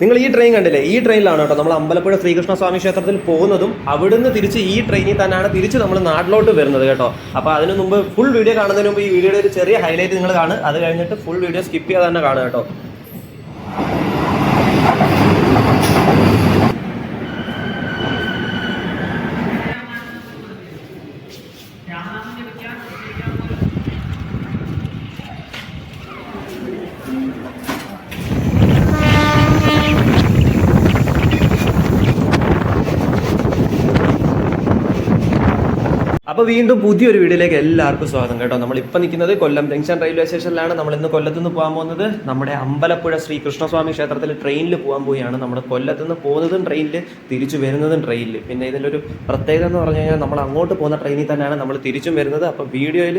നിങ്ങൾ ഈ ട്രെയിൻ കണ്ടില്ലേ? ഈ ട്രെയിനിലാണ് കേട്ടോ നമ്മൾ അമ്പലപ്പുഴ ശ്രീകൃഷ്ണ സ്വാമി ക്ഷേത്രത്തിൽ പോകുന്നതും അവിടുന്ന് തിരിച്ച് ഈ ട്രെയിനിൽ തന്നെയാണ് തിരിച്ച് നമ്മൾ നാട്ടിലോട്ട് വരുന്നത് കേട്ടോ. അപ്പോൾ അതിന് മുമ്പ് ഫുൾ വീഡിയോ കാണുന്നതിന് മുമ്പ് ഈ വീഡിയോയുടെ ഒരു ചെറിയ ഹൈലൈറ്റ് നിങ്ങൾ കാണുക. അത് കഴിഞ്ഞിട്ട് ഫുൾ വീഡിയോ സ്കിപ്പ് ചെയ്യാതെ തന്നെ കാണുക കേട്ടോ. അപ്പോൾ വീണ്ടും പുതിയൊരു വീഡിയോയിലേക്ക് എല്ലാവർക്കും സ്വാഗതം കേട്ടോ. നമ്മൾ ഇപ്പോൾ നിൽക്കുന്നത് കൊല്ലം ജംഗ്ഷൻ റെയിൽവേ സ്റ്റേഷനിലാണ്. നമ്മൾ ഇന്ന് കൊല്ലത്തുനിന്ന് പോകാൻ പോകുന്നത് നമ്മുടെ അമ്പലപ്പുഴ ശ്രീകൃഷ്ണസ്വാമി ക്ഷേത്രത്തിൽ ട്രെയിനിൽ പോകാൻ പോവുകയാണ്. നമ്മൾ കൊല്ലത്തുനിന്ന് പോകുന്നതും ട്രെയിനിൽ തിരിച്ചു വരുന്നതും ട്രെയിനിൽ പിന്നെ ഇതിലൊരു പ്രത്യേകത എന്ന് പറഞ്ഞു കഴിഞ്ഞാൽ നമ്മൾ അങ്ങോട്ട് പോകുന്ന ട്രെയിനിൽ തന്നെയാണ് നമ്മൾ തിരിച്ചും വരുന്നത്. അപ്പോൾ വീഡിയോയിൽ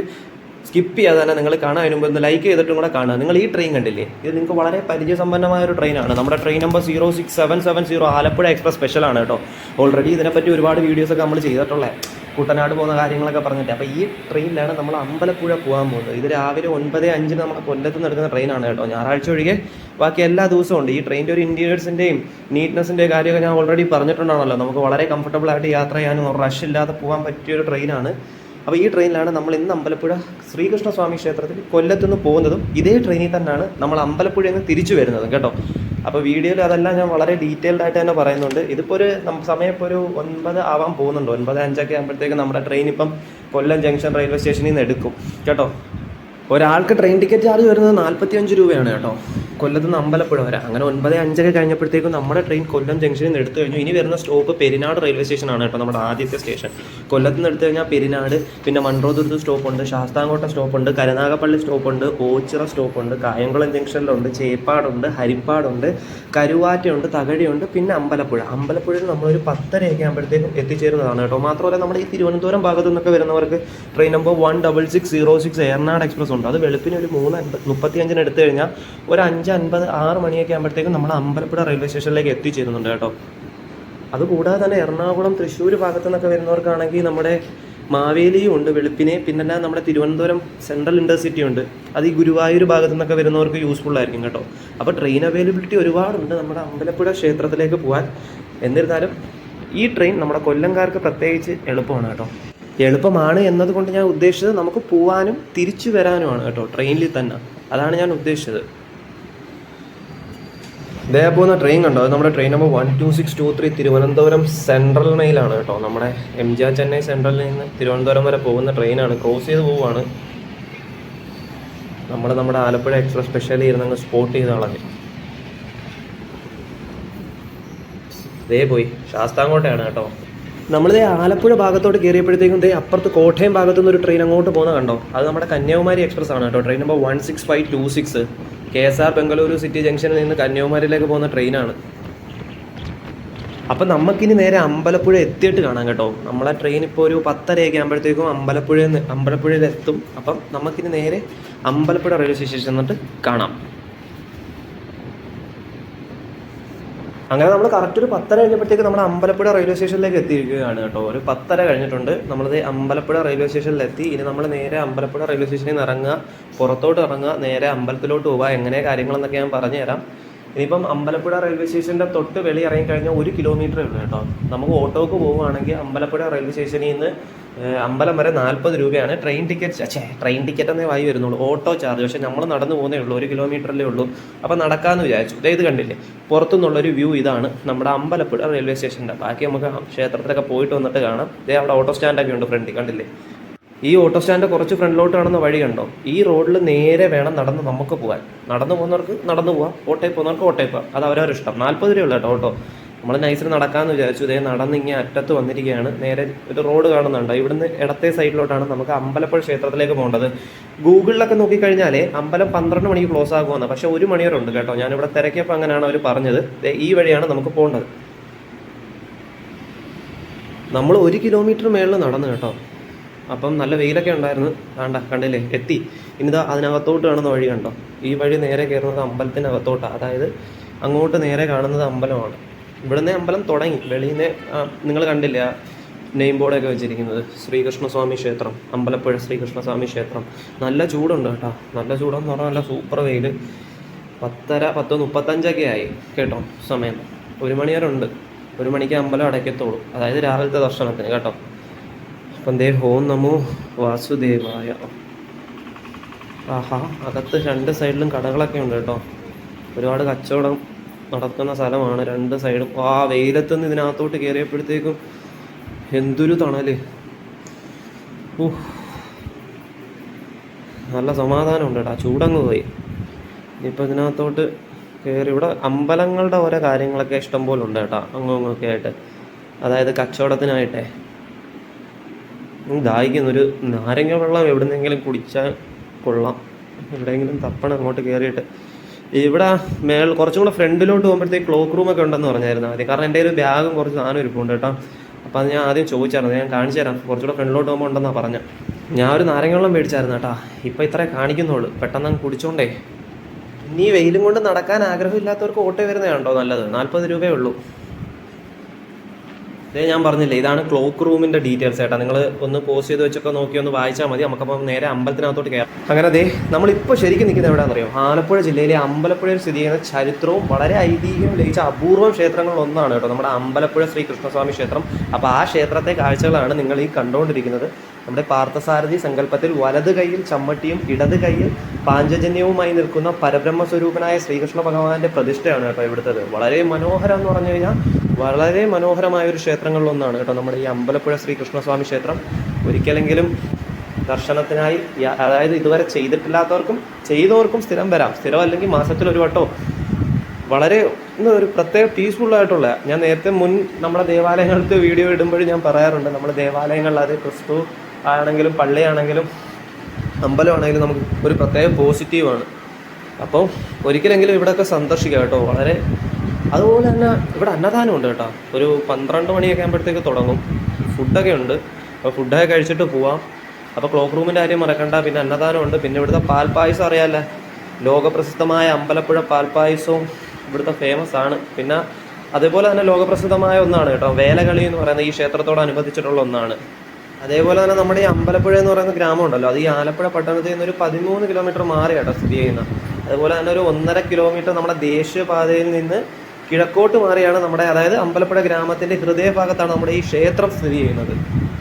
സ്കിപ്പ് ചെയ്യാതെ തന്നെ നിങ്ങൾ കാണാൻ വരുമ്പോൾ ഒന്ന് ലൈക്ക് ചെയ്തിട്ടും കൂടെ കാണുക. നിങ്ങൾ ഈ ട്രെയിൻ കണ്ടില്ലേ? ഇത് നിങ്ങൾക്ക് വളരെ പരിചയസമ്പന്നമായ ഒരു ട്രെയിനാണ് നമ്മുടെ train number zero six seven seven zero Alappuzha express സ്പെഷ്യലാണ് കേട്ടോ. ഓൾറെഡി ഇതിനെപ്പറ്റി ഒരുപാട് വീഡിയോസൊക്കെ നമ്മൾ ചെയ്തിട്ടുള്ളത് കുട്ടനാട് പോകുന്ന കാര്യങ്ങളൊക്കെ പറഞ്ഞിട്ട്. അപ്പോൾ ഈ ട്രെയിനിലാണ് നമ്മൾ അമ്പലപ്പുഴ പോകാൻ പോകുന്നത്. ഇത് രാവിലെ ഒൻപത് അഞ്ചിന് നമ്മുടെ കൊല്ലത്ത് നിന്ന് എടുക്കുന്ന ട്രെയിനാണ് കേട്ടോ. ഞായറാഴ്ച ഒഴികെ ബാക്കി എല്ലാ ദിവസവും ഉണ്ട്. ഈ ട്രെയിനിന്റെ ഒരു ഇന്റീരിയേഴ്സിന്റെയും നീറ്റ്നെസ്സിന്റെ കാര്യമൊക്കെ ഞാൻ ഓൾറെഡി പറഞ്ഞിട്ടുണ്ടാണല്ലോ. നമുക്ക് വളരെ കംഫർട്ടബിൾ ആയിട്ട് യാത്ര ചെയ്യാനും റഷ് ഇല്ലാതെ പോകാൻ പറ്റിയൊരു ട്രെയിനാണ്. അപ്പോൾ ഈ ട്രെയിനിലാണ് നമ്മൾ ഇന്ന് അമ്പലപ്പുഴ ശ്രീകൃഷ്ണസ്വാമി ക്ഷേത്രത്തിൽ കൊല്ലത്തുനിന്ന് പോകുന്നതും ഇതേ ട്രെയിനിൽ തന്നെയാണ് നമ്മൾ അമ്പലപ്പുഴയിൽ നിന്ന് തിരിച്ചു വരുന്നതും കേട്ടോ. അപ്പോൾ വീഡിയോയിൽ അതെല്ലാം ഞാൻ വളരെ ഡീറ്റെയിൽഡ് ആയിട്ട് തന്നെ പറയുന്നുണ്ട്. ഇതിപ്പോൾ ഒരു സമയം ഇപ്പോൾ ഒരു ഒൻപത് ആവാൻ പോകുന്നുണ്ട്. ഒൻപത് അഞ്ചൊക്കെ ആകുമ്പോഴത്തേക്ക് നമ്മുടെ ട്രെയിൻ ഇപ്പം കൊല്ലം ജംഗ്ഷൻ റെയിൽവേ സ്റ്റേഷനിൽ നിന്ന് എടുക്കും. കേട്ടോ? ഒരാൾക്ക് ട്രെയിൻ ടിക്കറ്റ് ചാർജ് വരുന്നത് നാൽപ്പത്തി അഞ്ച് രൂപയാണ് കേട്ടോ. കൊല്ലത്ത് നിന്ന് അമ്പലപ്പുഴ വരെ. അങ്ങനെ ഒൻപത് അഞ്ചൊക്കെ കഴിഞ്ഞപ്പോഴത്തേക്കും നമ്മുടെ ട്രെയിൻ കൊല്ലം ജംഗ്ഷനിൽ നിന്ന് എടുത്തു കഴിഞ്ഞു. ഇനി വരുന്ന സ്റ്റോപ്പ് പെരിനാട് റെയിൽവേ സ്റ്റേഷനാണ് കേട്ടോ നമ്മുടെ ആദ്യത്തെ സ്റ്റേഷൻ കൊല്ലത്ത് നിന്ന് എടുത്തു കഴിഞ്ഞാൽ പെരിനാട് പിന്നെ മൺട്രോതുരുത്ത് സ്റ്റോപ്പുണ്ട് ശാസ്താംകോട്ട സ്റ്റോപ്പുണ്ട് കരുനാഗപ്പള്ളി സ്റ്റോപ്പുണ്ട് ഓച്ചിറ സ്റ്റോപ്പുണ്ട് കായംകുളം ജംഗ്ഷനിലുണ്ട് ചേപ്പാടുണ്ട് ഹരിപ്പാടുണ്ട് കരുവാറ്റയുണ്ട് തകഴിയുണ്ട് പിന്നെ അമ്പലപ്പുഴ. അമ്പലപ്പുഴയിൽ നമ്മളൊരു പത്തരയൊക്കെ ആകുമ്പോഴത്തേക്കും എത്തിച്ചേരുന്നതാണ് കേട്ടോ. മാത്രമല്ല നമ്മുടെ ഈ തിരുവനന്തപുരം ഭാഗത്തു നിന്നൊക്കെ വരുന്നവർക്ക് train number one double six zero six Ernad express ഉണ്ട്. അത് വെളുപ്പിന് ഒരു മൂന്ന് മുപ്പത്തി അഞ്ചിന് എടുത്തു കഴിഞ്ഞാൽ ഒരു അഞ്ച് അൻപത് ആറ് മണിയൊക്കെ ആകുമ്പോഴത്തേക്കും നമ്മൾ അമ്പലപ്പുഴ റെയിൽവേ സ്റ്റേഷനിലേക്ക് എത്തിച്ചേരുന്നുണ്ട് കേട്ടോ. അതുകൂടാതെ തന്നെ എറണാകുളം തൃശ്ശൂർ ഭാഗത്തു നിന്നൊക്കെ വരുന്നവർക്കാണെങ്കിൽ നമ്മുടെ മാവേലിയും ഉണ്ട് വെളുപ്പിനെ പിന്നല്ല നമ്മുടെ തിരുവനന്തപുരം സെൻട്രൽ ഇന്റർസിറ്റി ഉണ്ട്. അത് ഈ ഗുരുവായൂർ ഭാഗത്തു നിന്നൊക്കെ വരുന്നവർക്ക് യൂസ്ഫുൾ ആയിരിക്കും കേട്ടോ. അപ്പോൾ ട്രെയിൻ അവൈലബിലിറ്റി ഒരുപാടുണ്ട് നമ്മുടെ അമ്പലപ്പുഴ ക്ഷേത്രത്തിലേക്ക് പോകാൻ എന്നിരുന്നാലും ഈ ട്രെയിൻ നമ്മുടെ കൊല്ലംകാർക്ക് പ്രത്യേകിച്ച് എളുപ്പമാണ് കേട്ടോ. എളുപ്പമാണ് എന്നതുകൊണ്ട് ഞാൻ ഉദ്ദേശിച്ചത് നമുക്ക് പോവാനും തിരിച്ചു വരാനുമാണ് കേട്ടോ ട്രെയിനിൽ തന്നെ. അതാണ് ഞാൻ ഉദ്ദേശിച്ചത്. ഇതേ പോകുന്ന ട്രെയിൻ കണ്ടോ? അത് നമ്മുടെ train number one two six two three Thiruvananthapuram central മെയിലാണ് കേട്ടോ. നമ്മുടെ എം ജി ആർ ചെന്നൈ സെൻട്രലിൽ നിന്ന് തിരുവനന്തപുരം വരെ പോകുന്ന ട്രെയിനാണ് ക്രോസ് ചെയ്ത് പോവുകയാണ് നമ്മൾ നമ്മുടെ ആലപ്പുഴ എക്സ്പ്രസ് സ്പെഷ്യലി ഇരുന്നങ്ങ് സ്പോട്ട് ചെയ്ത ആളെ ദേ പോയി. ശാസ്താംകോട്ടയാണ് കേട്ടോ. നമ്മളിതേ ആലപ്പുഴ ഭാഗത്തോട്ട് കയറിയപ്പോഴത്തേക്കും ദേ അപ്പുറത്ത് കോട്ടയം ഭാഗത്തുനിന്ന് ഒരു ട്രെയിൻ അങ്ങോട്ട് പോകുന്ന കണ്ടോ? അത് നമ്മുടെ കന്യാകുമാരി എക്സ്പ്രസ് ആണ് കേട്ടോ. Train number one six five two six K S R Bengaluru city ജംഗ്ഷനിൽ നിന്ന് കന്യാകുമാരിയിലേക്ക് പോകുന്ന ട്രെയിനാണ്. അപ്പം നമുക്കിനി നേരെ അമ്പലപ്പുഴ എത്തിയിട്ട് കാണാം കേട്ടോ. നമ്മളെ ട്രെയിൻ ഇപ്പോൾ ഒരു പത്തരയൊക്കെ ആകുമ്പോഴത്തേക്കും അമ്പലപ്പുഴ അമ്പലപ്പുഴയിൽ എത്തും അപ്പം നമുക്കിനി നേരെ അമ്പലപ്പുഴ റെയിൽവേ സ്റ്റേഷനിൽ ചെന്നിട്ട് കാണാം. അങ്ങനെ നമ്മൾ കറക്റ്റ് ഒരു പത്തര കഴിഞ്ഞപ്പോഴത്തേക്ക് നമ്മുടെ അമ്പലപ്പുഴ റെയിൽവേ സ്റ്റേഷനിലേക്ക് എത്തിയിരിക്കുകയാണ് കേട്ടോ. ഒരു പത്തര കഴിഞ്ഞിട്ടുണ്ട്. നമ്മളത് അമ്പലപ്പുഴ റെയിൽവേ സ്റ്റേഷനിലെത്തി ഇനി നമ്മൾ നേരെ അമ്പലപ്പുഴ റെയിൽവേ സ്റ്റേഷനിൽ നിന്ന് ഇറങ്ങുക. പുറത്തോട്ട് ഇറങ്ങുക. നേരെ അമ്പലത്തിലോട്ട് പോവുക. എങ്ങനെ കാര്യങ്ങളെന്നൊക്കെ ഞാൻ പറഞ്ഞുതരാം. ഇനിയിപ്പം അമ്പലപ്പുഴ റെയിൽവേ സ്റ്റേഷന്റെ തൊട്ട് വെളി ഇറങ്ങി കഴിഞ്ഞാൽ ഒരു കിലോമീറ്ററേ ഉള്ളൂ കേട്ടോ. നമുക്ക് ഓട്ടോക്ക് പോവുകയാണെങ്കിൽ അമ്പലപ്പുഴ റെയിൽവേ സ്റ്റേഷനിൽ നിന്ന് അമ്പലം വരെ നാൽപ്പത് രൂപയാണ്. ട്രെയിൻ ടിക്കറ്റ് അച്ഛേ ട്രെയിൻ ടിക്കറ്റ് എന്നേ വായി വരുന്നുള്ളൂ. Auto charge. പക്ഷേ നമ്മൾ നടന്നു പോകുന്നേ ഉള്ളൂ. ഒരു കിലോമീറ്ററല്ലേ ഉള്ളൂ. അപ്പോൾ നടക്കാമെന്ന് വിചാരിച്ചു. ഇത് കണ്ടില്ലേ? പുറത്തുനിന്നുള്ളൊരു വ്യൂ ഇതാണ് നമ്മുടെ അമ്പലപ്പുഴ റെയിൽവേ സ്റ്റേഷന്റെ. ബാക്കി നമുക്ക് ക്ഷേത്രത്തിലൊക്കെ പോയിട്ട് വന്നിട്ട് കാണാം. ഇതേ അവിടെ ഓട്ടോ സ്റ്റാൻഡൊക്കെ ഉണ്ട് ഫ്രണ്ടിൽ. കണ്ടില്ലേ? ഈ ഓട്ടോ സ്റ്റാൻഡ് കുറച്ച് ഫ്രണ്ടിലോട്ട് കാണുന്ന വഴി കണ്ടോ? ഈ റോഡിൽ നേരെ വേണം നടന്ന് നമുക്ക് പോകാൻ നടന്നു പോകുന്നവർക്ക് നടന്നു പോവാം. ഓട്ടോയിൽ പോകുന്നവർക്ക് ഓട്ടോയിൽ പോവാം. അത് അവരവരുടെ ഇഷ്ടം. നാൽപ്പത് രൂപയുള്ള കേട്ടോ ഓട്ടോ. നമ്മൾ നൈസിന് നടക്കാമെന്ന് വിചാരിച്ചു. ഇതേ നടന്ന് ഇങ്ങനെ അറ്റത്ത് വന്നിരിക്കുകയാണ്. നേരെ ഒരു റോഡ് കാണുന്നുണ്ട്. ഇവിടുന്ന് ഇടത്തെ സൈഡിലോട്ടാണ് നമുക്ക് അമ്പലപ്പുഴ ക്ഷേത്രത്തിലേക്ക് പോകേണ്ടത്. ഗൂഗിളിലൊക്കെ നോക്കിക്കഴിഞ്ഞാൽ അമ്പലം പന്ത്രണ്ട് മണിക്ക് ക്ലോസ് ആകുമെന്ന് പക്ഷേ ഒരു മണിവരെ ഉണ്ട് കേട്ടോ. ഞാൻ ഇവിടെ തിരക്കിയപ്പോൾ അങ്ങനെയാണ് അവർ പറഞ്ഞത്. ഈ വഴിയാണ് നമുക്ക് പോകേണ്ടത്. നമ്മൾ ഒരു കിലോമീറ്റർ മേളിൽ നടന്നു കേട്ടോ. അപ്പം നല്ല വെയിലൊക്കെ ഉണ്ടായിരുന്നു. വേണ്ട കണ്ടില്ലേ? എത്തി. ഇനിതാ അതിനകത്തോട്ട് കാണുന്ന വഴി കണ്ടോ? ഈ വഴി നേരെ കയറുന്നത് അമ്പലത്തിനകത്തോട്ടാണ് അതായത് അങ്ങോട്ട് നേരെ കാണുന്നത് അമ്പലമാണ്. ഇവിടുന്ന് അമ്പലം തുടങ്ങി. വെളിയിൽ നിന്ന് നിങ്ങൾ കണ്ടില്ല നെയിം ബോർഡൊക്കെ വെച്ചിരിക്കുന്നത്? ശ്രീകൃഷ്ണസ്വാമി ക്ഷേത്രം അമ്പലപ്പുഴ ശ്രീകൃഷ്ണസ്വാമി ക്ഷേത്രം. നല്ല ചൂടുണ്ട് കേട്ടോ. നല്ല ചൂടെന്ന് പറഞ്ഞാൽ നല്ല സൂപ്പർ വെയിൽ പത്തര പത്ത് മുപ്പത്തഞ്ചൊക്കെ ആയി കേട്ടോ സമയം. ഒരു മണി വരെ ഉണ്ട്. ഒരു മണിക്ക് അമ്പലം അടയ്ക്കത്തുള്ളൂ. അതായത് രാവിലത്തെ ദർശനത്തിന് കേട്ടോ. ദേ ഹോം നമോ വാസുദേവായ. ആഹാ അകത്ത് രണ്ട് സൈഡിലും കടകളൊക്കെ ഉണ്ട് കേട്ടോ. ഒരുപാട് കച്ചവടം നടക്കുന്ന സ്ഥലമാണ്. രണ്ട് സൈഡും. ആ വെയിലത്ത് നിന്ന് ഇതിനകത്തോട്ട് കയറിയപ്പോഴത്തേക്കും എന്തൊരു തണൽ. ഊഹ്. നല്ല സമാധാനമുണ്ട് കേട്ടോ. ചൂടങ്ങ് പോയി. ഇനിയിപ്പോൾ ഇതിനകത്തോട്ട് കയറി ഇവിടെ അമ്പലങ്ങളുടെ ഓരോ കാര്യങ്ങളൊക്കെ ഇഷ്ടംപോലെ ഉണ്ട് കേട്ടോ അങ്ങും അങ്ങൊക്കെ ആയിട്ട്. അതായത് കച്ചവടത്തിനായിട്ടേ. ദാഹിക്കുന്നു ഒരു നാരങ്ങ വെള്ളം എവിടുന്നെങ്കിലും കുടിച്ചാൽ കൊള്ളാം. എവിടെയെങ്കിലും തപ്പണം അങ്ങോട്ട് കയറിയിട്ട് ഇവിടെ മേൾ കുറച്ചും കൂടെ ഫ്രണ്ടിലോട്ട് പോകുമ്പോഴത്തേക്ക് ക്ലോക്ക് റൂമൊക്കെ ഉണ്ടെന്ന് പറഞ്ഞായിരുന്നു ആദ്യം. കാരണം എന്റെ ഒരു ബാഗും കുറച്ച് സാധനം ഇരിപ്പുണ്ട് കേട്ടോ. അപ്പോൾ അത് ഞാൻ ആദ്യം ചോദിച്ചായിരുന്നു. ഞാൻ കാണിച്ചു തരാം. കുറച്ചുകൂടെ ഫ്രണ്ടിലോട്ട് പോകുമ്പോൾ ഉണ്ടെന്നാണ് പറഞ്ഞത് ഞാൻ ഒരു നാരങ്ങ വെള്ളം മേടിച്ചായിരുന്നു കേട്ടോ. ഇപ്പോൾ ഇത്രേ കാണിക്കുന്നുള്ളൂ. പെട്ടെന്ന് അങ്ങ് കുടിച്ചോണ്ടേ. ഇനി വെയിലും കൊണ്ട് നടക്കാൻ ആഗ്രഹമില്ലാത്തവർക്ക് ഓട്ടോ വരുന്നതാണോ നല്ലത്? നാൽപ്പത് രൂപയേ ഉള്ളൂ. ഇതേ ഞാൻ പറഞ്ഞില്ലേ ഇതാണ് ക്ലോക്ക് റൂമിന്റെ ഡീറ്റെയിൽസ് ഏട്ടാ. നിങ്ങൾ ഒന്ന് പോസ്റ്റ് ചെയ്ത് വെച്ചൊക്കെ നോക്കി ഒന്ന് വായിച്ചാൽ മതി. നമുക്കപ്പം നേരെ അമ്പലത്തിനകത്തോട്ട് കയറാം അങ്ങനെ ദേ നമ്മളിപ്പോൾ ശരിക്കും നിൽക്കുന്നത് എവിടെയാണെന്നറിയോ? ആലപ്പുഴ ജില്ലയിലെ അമ്പലപ്പുഴയിൽ സ്ഥിതി ചെയ്യുന്ന ചരിത്രവും വളരെ ഐതിഹ്യവും ലഭിച്ച അപൂർവം ക്ഷേത്രങ്ങളിൽ ഒന്നാണ് കേട്ടോ നമ്മുടെ അമ്പലപ്പുഴ ശ്രീ കൃഷ്ണസ്വാമി ക്ഷേത്രം. അപ്പോൾ ആ ക്ഷേത്രത്തെ കാഴ്ചകളാണ് നിങ്ങൾ ഈ കണ്ടുകൊണ്ടിരിക്കുന്നത്. നമ്മുടെ പാർത്ഥസാരഥി സങ്കല്പത്തിൽ വലത് കൈയിൽ ചമ്മട്ടിയും ഇടത് കൈയിൽ പാഞ്ചജന്യവുമായി നിൽക്കുന്ന പരബ്രഹ്മ സ്വരൂപനായ ശ്രീകൃഷ്ണ ഭഗവാന്റെ പ്രതിഷ്ഠയാണ് കേട്ടോ ഇവിടുത്തത്. വളരെ മനോഹരം എന്ന് പറഞ്ഞു കഴിഞ്ഞാൽ വളരെ മനോഹരമായ ഒരു ക്ഷേത്രങ്ങളിലൊന്നാണ് കേട്ടോ നമ്മുടെ ഈ അമ്പലപ്പുഴ ശ്രീകൃഷ്ണസ്വാമി ക്ഷേത്രം. ഒരിക്കലെങ്കിലും ദർശനത്തിനായി അതായത് ഇതുവരെ ചെയ്തിട്ടില്ലാത്തവർക്കും ചെയ്തവർക്കും സ്ഥിരം വരാം. സ്ഥിരം അല്ലെങ്കിൽ മാസത്തിൽ ഒരു വട്ടോ. വളരെ ഒരു പ്രത്യേക പീസ്ഫുൾ ആയിട്ടുള്ള ഞാൻ നേരത്തെ മുൻ നമ്മുടെ ദേവാലയങ്ങൾക്ക് വീഡിയോ ഇടുമ്പോഴും ഞാൻ പറയാറുണ്ട് നമ്മുടെ ദേവാലയങ്ങളിൽ അത് ക്രിസ്തു ആണെങ്കിലും പള്ളിയാണെങ്കിലും അമ്പലമാണെങ്കിലും നമുക്ക് ഒരു പ്രത്യേക പോസിറ്റീവാണ് അപ്പോൾ ഒരിക്കലെങ്കിലും ഇവിടെയൊക്കെ സന്ദർശിക്കാം കേട്ടോ. വളരെ അതുപോലെ തന്നെ ഇവിടെ അന്നദാനം ഉണ്ട് കേട്ടോ. ഒരു പന്ത്രണ്ട് മണിയൊക്കെ ആകുമ്പോഴത്തേക്ക് തുടങ്ങും. ഫുഡൊക്കെ ഉണ്ട്. അപ്പോൾ ഫുഡൊക്കെ കഴിച്ചിട്ട് പോവാം. അപ്പോൾ ക്ലോക്ക് റൂമിന്റെ കാര്യം മറക്കണ്ട. പിന്നെ അന്നദാനം ഉണ്ട്. പിന്നെ ഇവിടുത്തെ പാൽപ്പായസം അറിയാമല്ലേ ലോകപ്രസിദ്ധമായ അമ്പലപ്പുഴ പാൽപ്പായസവും ഇവിടുത്തെ ഫേമസ് ആണ്. പിന്നെ അതേപോലെ തന്നെ ലോകപ്രസിദ്ധമായ ഒന്നാണ് കേട്ടോ. വേലകളി എന്ന് പറയുന്നത് ഈ ക്ഷേത്രത്തോടനുബന്ധിച്ചിട്ടുള്ള ഒന്നാണ്. അതേപോലെ തന്നെ നമ്മുടെ ഈ അമ്പലപ്പുഴ എന്ന് പറയുന്ന ഗ്രാമം ഉണ്ടല്ലോ അത് ഈ ആലപ്പുഴ പട്ടണത്തിൽ നിന്ന് ഒരു പതിമൂന്ന് കിലോമീറ്റർ മാറി കേട്ടോ സ്ഥിതി ചെയ്യുന്നത് അതുപോലെ തന്നെ ഒരു ഒന്നര കിലോമീറ്റർ നമ്മുടെ ദേശീയപാതയിൽ നിന്ന് കിഴക്കോട്ട് മാറിയാണ് നമ്മുടെ അതായത് അമ്പലപ്പുഴ ഗ്രാമത്തിന്റെ ഹൃദയഭാഗത്താണ് നമ്മുടെ ഈ ക്ഷേത്രം സ്ഥിതി ചെയ്യുന്നത്.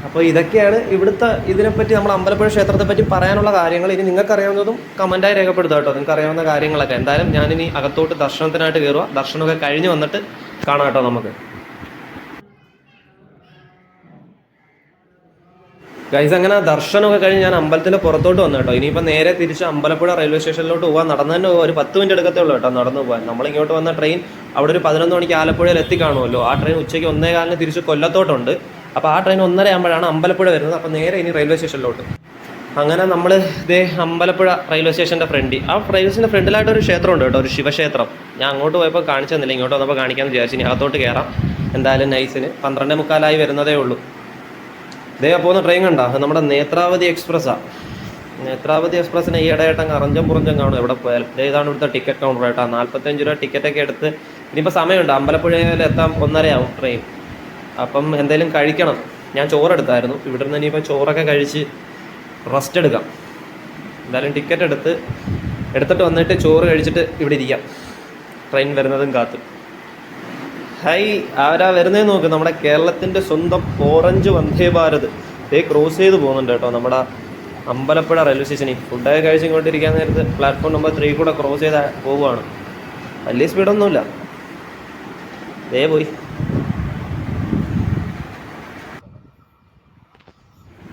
അപ്പോൾ ഇതൊക്കെയാണ് ഇവിടുത്തെ ഇതിനെപ്പറ്റി നമ്മൾ അമ്പലപ്പുഴ ക്ഷേത്രത്തെപ്പറ്റി പറയാനുള്ള കാര്യങ്ങൾ. ഇനി നിങ്ങൾക്ക് അറിയാവുന്നതും കമന്റായി രേഖപ്പെടുത്തുക കേട്ടോ. നിങ്ങൾക്ക് അറിയാവുന്ന കാര്യങ്ങളൊക്കെ. എന്തായാലും ഞാനിനി അകത്തോട്ട് ദർശനത്തിനായിട്ട് കയറുക. ദർശനമൊക്കെ കഴിഞ്ഞ് വന്നിട്ട് കാണാം കേട്ടോ നമുക്ക്. ഗൈസ് അങ്ങനെ ദർശനമൊക്കെ കഴിഞ്ഞ് ഞാൻ അമ്പലത്തിന്റെ പുറത്തോട്ട് വന്നു കേട്ടോ. ഇനിയിപ്പോൾ നേരെ തിരിച്ച് അമ്പലപ്പുഴ റെയിൽവേ സ്റ്റേഷനിലോട്ട് പോകാൻ നടന്നു തന്നെ ഒരു പത്ത് മിനിറ്റ് എടുക്കത്തേ ഉള്ളൂ കേട്ടോ നടന്നു പോകാൻ നമ്മൾ ഇങ്ങോട്ട് വന്ന ട്രെയിൻ അവിടെ ഒരു പതിനൊന്ന് മണിക്ക് ആലപ്പുഴയിൽ എത്തിക്കാണുമല്ലോ ആ ട്രെയിൻ ഉച്ചയ്ക്ക് ഒന്നേ കാലിന് തിരിച്ച് കൊല്ലത്തോട്ടുണ്ട്. അപ്പോൾ ആ ട്രെയിൻ ഒന്നര ആകുമ്പോഴാണ് അമ്പലപ്പുഴ വരുന്നത്. അപ്പോൾ നേരെ ഇനി റെയിൽവേ സ്റ്റേഷനിലോട്ട്. അങ്ങനെ നമ്മൾ ഇതേ അമ്പലപ്പുഴ റെയിൽവേ സ്റ്റേഷന്റെ ഫ്രണ്ടിൽ ആ റെയിൽവേ സ്റ്റേഷന്റെ ഫ്രണ്ടിലായിട്ട് ഒരു ക്ഷേത്രം ഉണ്ട് കേട്ടോ ഒരു ശിവക്ഷേത്രം. ഞാൻ അങ്ങോട്ട് പോയപ്പോൾ കാണിച്ചു തന്നില്ല ഇങ്ങോട്ട് വന്നപ്പോൾ കാണിക്കാമെന്ന് വിചാരിച്ചു ഇനി അകത്തോട്ട് കയറാം എന്തായാലും നൈസിന് പന്ത്രണ്ടേ മുക്കാലായി വരുന്നതേ ഉള്ളൂ. ഇതേ പോകുന്ന ട്രെയിൻ കണ്ട? നമ്മുടെ നേത്രാവതി എക്സ്പ്രസ്സാണ് നേത്രാവതി എക്സ്പ്രസ്സിന് ഈ ഇടയായിട്ടങ്ങ് അറഞ്ചം പുറഞ്ചം കാണും എവിടെ പോയാലും. ദേ ഇതാണ് ഇവിടുത്തെ ടിക്കറ്റ് കൗണ്ടർ കേട്ടോ. നാൽപ്പത്തഞ്ച് രൂപ ടിക്കറ്റൊക്കെ എടുത്ത് ഇനിയിപ്പോൾ സമയമുണ്ട്. അമ്പലപ്പുഴയിൽ എത്താൻ ഒന്നരയാവും ട്രെയിൻ അപ്പം എന്തെങ്കിലും കഴിക്കണം. ഞാൻ ചോറെടുത്തായിരുന്നു. ഇവിടെ നിന്ന് ഇനിയിപ്പോൾ ചോറൊക്കെ കഴിച്ച് റെസ്റ്റ് എടുക്കാം. എന്തായാലും ടിക്കറ്റ് എടുത്ത് എടുത്തിട്ട് വന്നിട്ട് ചോറ് കഴിച്ചിട്ട് ഇവിടെ ഇരിക്കാം. ട്രെയിൻ വരുന്നതും കാത്ത്. ഹൈ ആരാ വരുന്നേ നോക്ക്. നമ്മുടെ കേരളത്തിന്റെ സ്വന്തം ഓറഞ്ച് വന്ദേ ഭാരത്. ഇതേ ക്രോസ് ചെയ്ത് പോകുന്നുണ്ട് കേട്ടോ നമ്മുടെ അമ്പലപ്പുഴ റെയിൽവേ സ്റ്റേഷനിൽ. ഫുഡൊക്കെ കഴിച്ച് ഇങ്ങോട്ടിരിക്കാൻ നേരത്ത് പ്ലാറ്റ്ഫോം നമ്പർ ത്രീ കൂടെ ക്രോസ് ചെയ്ത് പോവുകയാണ്. വലിയ സ്പീഡൊന്നുമില്ല. ദേ പോയി.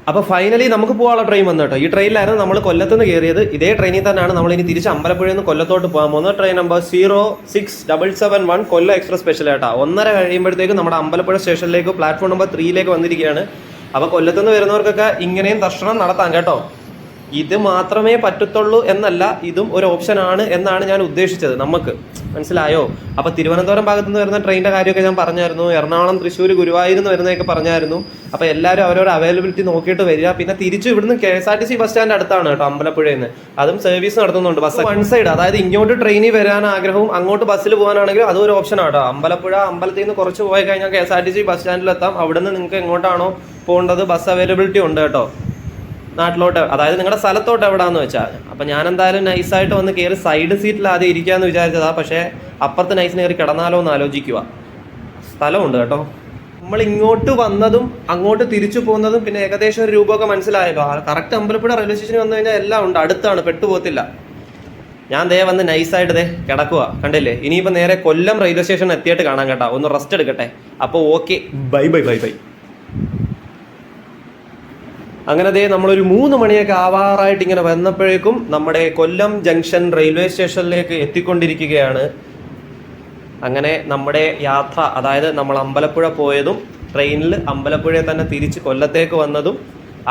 അപ്പോൾ ഫൈനലി നമുക്ക് പോകാനുള്ള ട്രെയിൻ വന്നു കേട്ടോ. ഈ ട്രെയിനിലായിരുന്നു നമ്മൾ കൊല്ലത്ത് നിന്ന് കയറിയത് ഇതേ ട്രെയിനിൽ തന്നെയാണ് നമ്മൾ ഇനി തിരിച്ച് അമ്പലപ്പുഴയിൽ നിന്ന് കൊല്ലത്തോട്ട് പോകാൻ പോകുന്നത്. Train number zero six double seven one Kollam express special ആയിട്ടാ. ഒന്നര കഴിയുമ്പോഴത്തേക്കും നമ്മുടെ അമ്പലപ്പുഴ സ്റ്റേഷനിലേക്ക് പ്ലാറ്റ്ഫോം നമ്പർ ത്രീയിലേക്ക് വന്നിരിക്കുകയാണ്. അപ്പോൾ കൊല്ലത്ത് നിന്ന് വരുന്നവർക്കൊക്കെ ഇങ്ങനെയും ദർശനം നടത്താം കേട്ടോ. ഇത് മാത്രമേ പറ്റത്തുള്ളൂ എന്നല്ല ഇതും ഒരു ഓപ്ഷൻ ആണ് എന്നാണ് ഞാൻ ഉദ്ദേശിച്ചത് നമുക്ക് മനസ്സിലായോ? അപ്പൊ തിരുവനന്തപുരം ഭാഗത്ത് നിന്ന് വരുന്ന ട്രെയിനിന്റെ കാര്യമൊക്കെ ഞാൻ പറഞ്ഞായിരുന്നു. എറണാകുളം തൃശ്ശൂർ ഗുരുവായൂർ എന്ന് വരുന്നതൊക്കെ പറഞ്ഞായിരുന്നു. അപ്പൊ എല്ലാവരും അവരവരുടെ അവൈലബിലിറ്റി നോക്കിയിട്ട് വരിക. പിന്നെ തിരിച്ചു ഇവിടുന്ന് K S R T C bus stand അടുത്താണ് കേട്ടോ അമ്പലപ്പുഴയിൽ നിന്ന് അതും സർവീസ് നടത്തുന്നുണ്ട്. ബസ് വൺ സൈഡ് അതായത് ഇങ്ങോട്ട് ട്രെയിനിൽ വരാൻ ആഗ്രഹവും അങ്ങോട്ട് ബസ്സിൽ പോകാനാണെങ്കിലും അതൊരു ഓപ്ഷൻ ആട്ടോ അമ്പലപ്പുഴ അമ്പലത്തിൽ നിന്ന് കുറച്ച് പോയി കഴിഞ്ഞാൽ K S R T C bus സ്റ്റാൻഡിലെത്താം അവിടെ നിന്ന് നിങ്ങൾക്ക് എങ്ങോട്ടാണോ പോകേണ്ടത് ബസ് അവൈലബിലിറ്റി ഉണ്ട് കേട്ടോ. നാട്ടിലോട്ട് അതായത് നിങ്ങളുടെ സ്ഥലത്തോട്ട് എവിടാന്ന് വെച്ചാൽ അപ്പം ഞാൻ എന്തായാലും നൈസായിട്ട് വന്ന് കയറി സൈഡ് സീറ്റിൽ ആദ്യം ഇരിക്കാന്ന് വിചാരിച്ചതാ. പക്ഷേ അപ്പുറത്ത് നൈസിന് കയറി കിടന്നാലോ എന്ന് ആലോചിക്കുക സ്ഥലമുണ്ട് കേട്ടോ. നമ്മൾ ഇങ്ങോട്ട് വന്നതും അങ്ങോട്ട് തിരിച്ചു പോകുന്നതും പിന്നെ ഏകദേശം ഒരു രൂപമൊക്കെ മനസ്സിലായല്ലോ. കറക്റ്റ് അമ്പലപ്പുഴ റെയിൽവേ സ്റ്റേഷനിൽ വന്നു കഴിഞ്ഞാൽ എല്ലാം ഉണ്ട്. അടുത്താണ് പെട്ടുപോകത്തില്ല. ഞാൻ ദേ വന്ന് നൈസായിട്ട് ദേ കിടക്കുക കണ്ടില്ലേ? ഇനിയിപ്പോൾ നേരെ കൊല്ലം റെയിൽവേ സ്റ്റേഷൻ എത്തിയിട്ട് കാണാൻ കേട്ടോ. ഒന്ന് റെസ്റ്റ് എടുക്കട്ടെ. അപ്പോൾ okay bye bye bye bye അങ്ങനെ ദേ നമ്മളൊരു മൂന്ന് മണിയൊക്കെ ആവാറായിട്ട് ഇങ്ങനെ വന്നപ്പോഴേക്കും നമ്മുടെ കൊല്ലം ജംഗ്ഷൻ റെയിൽവേ സ്റ്റേഷനിലേക്ക് എത്തിക്കൊണ്ടിരിക്കുകയാണ്. അങ്ങനെ നമ്മുടെ യാത്ര അതായത് നമ്മൾ അമ്പലപ്പുഴ പോയതും ട്രെയിനിൽ അമ്പലപ്പുഴയെ തന്നെ തിരിച്ച് കൊല്ലത്തേക്ക് വന്നതും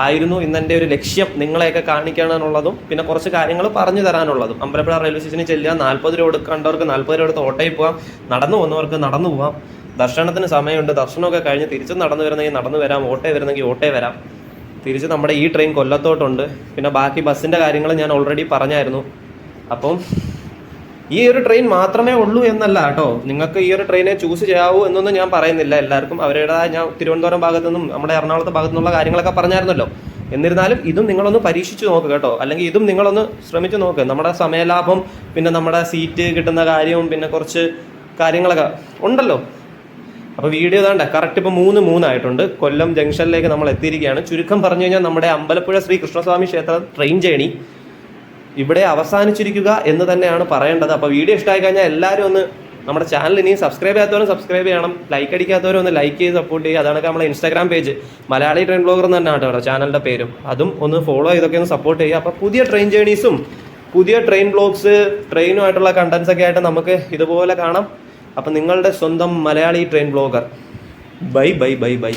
ആയിരുന്നു ഇന്നെന്റെ ഒരു ലക്ഷ്യം. നിങ്ങളെയൊക്കെ കാണിക്കാനുള്ളതും പിന്നെ കുറച്ച് കാര്യങ്ങൾ പറഞ്ഞു തരാനുള്ളതും. അമ്പലപ്പുഴ റെയിൽവേ സ്റ്റേഷനിൽ ചെല്ലുക നാൽപ്പത് രൂപ എടുക്കേണ്ടവർക്ക് നാൽപ്പത് രൂപ എടുത്ത് ഓട്ടോയിൽ പോകാം നടന്നു പോകുന്നവർക്ക് നടന്നു പോകാം ദർശനത്തിന് സമയമുണ്ട്. ദർശനമൊക്കെ കഴിഞ്ഞ് തിരിച്ചും നടന്നു വരുന്നെങ്കിൽ നടന്നു വരാം. ഓട്ടോ വരുന്നെങ്കിൽ ഓട്ടോ വരാം. തിരിച്ച് നമ്മുടെ ഈ ട്രെയിൻ കൊല്ലത്തോട്ടുണ്ട്. പിന്നെ ബാക്കി ബസ്സിന്റെ കാര്യങ്ങൾ ഞാൻ ഓൾറെഡി പറഞ്ഞായിരുന്നു. അപ്പം ഈ ഒരു ട്രെയിൻ മാത്രമേ ഉള്ളൂ എന്നല്ല കേട്ടോ. നിങ്ങൾക്ക് ഈ ഒരു ട്രെയിനെ ചൂസ് ചെയ്യാവൂ എന്നൊന്നും ഞാൻ പറയുന്നില്ല. എല്ലാവർക്കും അവരുടേതായ ഞാൻ തിരുവനന്തപുരം ഭാഗത്തു നിന്നും നമ്മുടെ എറണാകുളത്തെ ഭാഗത്തു നിന്നുള്ള കാര്യങ്ങളൊക്കെ പറഞ്ഞായിരുന്നല്ലോ. എന്നിരുന്നാലും ഇതും നിങ്ങളൊന്ന് പരീക്ഷിച്ച് നോക്ക് കേട്ടോ. അല്ലെങ്കിൽ ഇതും നിങ്ങളൊന്ന് ശ്രമിച്ചു നോക്ക്. നമ്മുടെ സമയലാഭം പിന്നെ നമ്മുടെ സീറ്റ് കിട്ടുന്ന കാര്യവും പിന്നെ കുറച്ച് കാര്യങ്ങളൊക്കെ ഉണ്ടല്ലോ. അപ്പോൾ വീഡിയോ ഇതാണ്ട. കറക്റ്റ് ഇപ്പോൾ മൂന്ന് മൂന്നായിട്ടുണ്ട്. കൊല്ലം ജംഗ്ഷനിലേക്ക് നമ്മൾ എത്തിയിരിക്കുകയാണ്. ചുരുക്കം പറഞ്ഞു കഴിഞ്ഞാൽ നമ്മുടെ അമ്പലപ്പുഴ ശ്രീ കൃഷ്ണസ്വാമി ക്ഷേത്ര ട്രെയിൻ ജേണി ഇവിടെ അവസാനിച്ചിരിക്കുക എന്ന് തന്നെയാണ് പറയേണ്ടത്. അപ്പോൾ വീഡിയോ ഇഷ്ടമായി കഴിഞ്ഞാൽ എല്ലാവരും ഒന്ന് നമ്മുടെ ചാനൽ ഇനിയും സബ്സ്ക്രൈബ് ചെയ്യാത്തവരും സബ്സ്ക്രൈബ് ചെയ്യണം. ലൈക്ക് അടിക്കാത്തവരും ഒന്ന് ലൈക്ക് ചെയ്ത് സപ്പോർട്ട് ചെയ്യുക. അതാണ് നമ്മുടെ Instagram page Malayali train blogger എന്ന് തന്നെയാണ് കേട്ടോ ചാനലിന്റെ പേരും. അതും ഒന്ന് ഫോളോ ചെയ്തൊക്കെ ഒന്ന് സപ്പോർട്ട് ചെയ്യുക. അപ്പോൾ പുതിയ ട്രെയിൻ ജേണീസും പുതിയ ട്രെയിൻ ബ്ലോഗ്സ് ട്രെയിനുമായിട്ടുള്ള കണ്ടന്റ്സ് ഒക്കെ ആയിട്ട് നമുക്ക് ഇതുപോലെ കാണാം. അപ്പം നിങ്ങളുടെ സ്വന്തം Malayali train blogger bye bye bye bye